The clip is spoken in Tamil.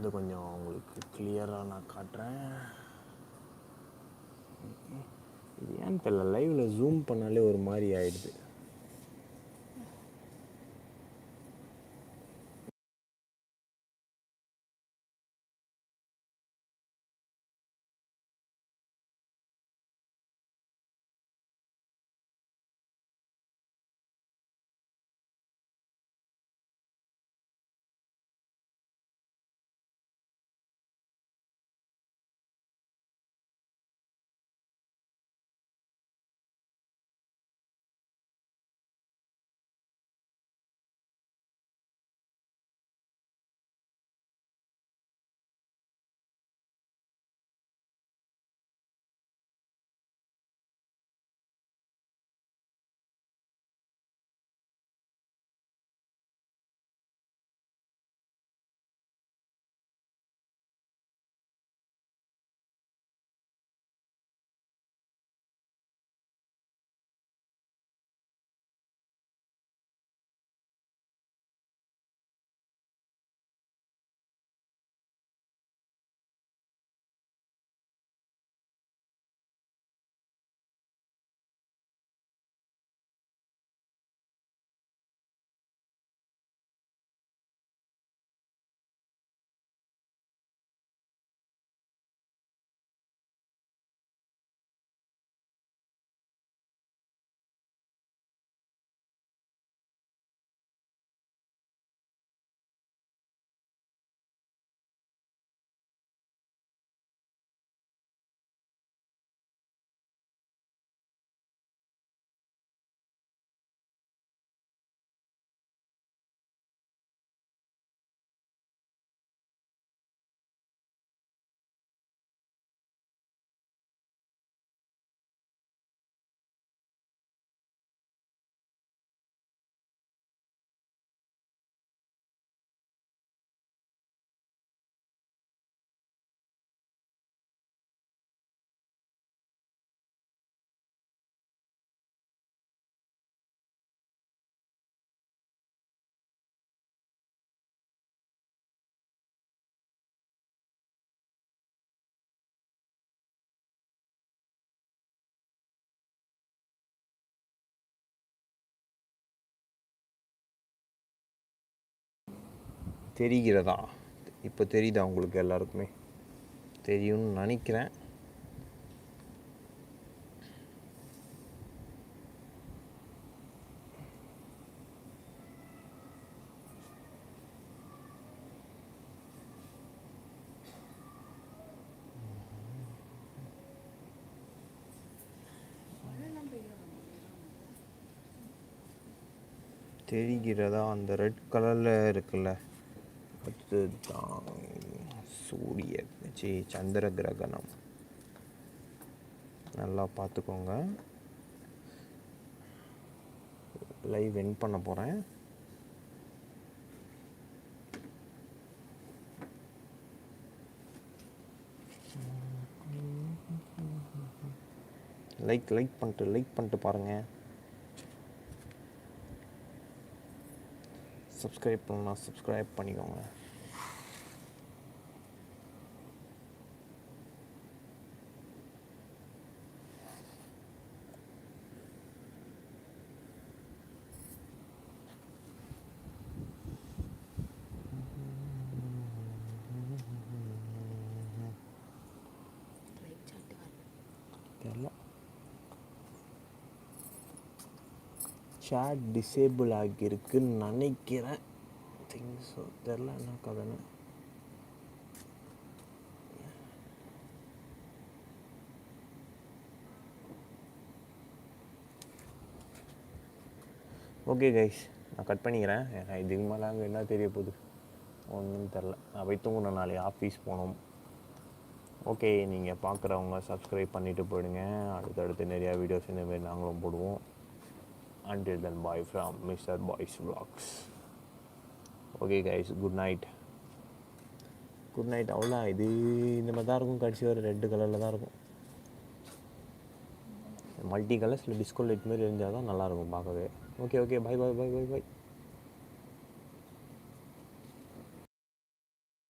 வந்து கொஞ்சம் உங்களுக்கு கிளியராக நான் காட்டுறேன். இது ஏன்னு தெரியல? லைவில் ஜூம் பண்ணாலே ஒரு மாதிரி ஆயிடுது. தெரிகிறதா? இப்போ தெரியுதா உங்களுக்கு எல்லாருக்குமே? தெரியும்னு நினைக்கிறேன். தெரிகிறதா? அந்த ரெட் கலரில் இருக்குல்ல. அதுதான் சூரிய சி சந்திர கிரகணம் நல்லா பார்த்துக்கோங்க. லைவ் என் பண்ண போகிறேன் லைக் லைக் பண்ணிட்டு லைக் பண்ணிட்டு பாருங்கள் சப்ஸ்கிரைப் பண்ணலாம் சப்ஸ்கிரைப் பண்ணிக்கோங்க. தெரில சேட் டிசேபிள் ஆகியிருக்குன்னு நினைக்கிறேன். திங்ஸோ தெரில என்ன கதைன்னு. ஓகே கைஸ் நான் கட் பண்ணிக்கிறேன். இதுக்கு மேலே அங்கே என்ன தெரிய போகுது? ஒன்றும் தெரில நான் போய் தூங்கணும் நாளைக்கு. ஆஃபீஸ் போகணும். ஓகே நீங்கள் பார்க்குறவங்க சப்ஸ்கிரைப் பண்ணிவிட்டு போயிடுங்க. அடுத்தடுத்து நிறையா வீடியோஸ் இந்த மாதிரி நாங்களும் போடுவோம். Until then bye from mr boys vlogs. Okay guys good night good night அவ்வளோ இது இந்த மாதிரி தான் இருக்கும். கடைசி வரை ரெட்டு கலரில் தான் இருக்கும். மல்டி கலர்ஸில் டிஸ்கோ லைட் மாதிரி இருந்தால் தான் நல்லாயிருக்கும் பார்க்கவே. Okay okay bye bye bye bye bye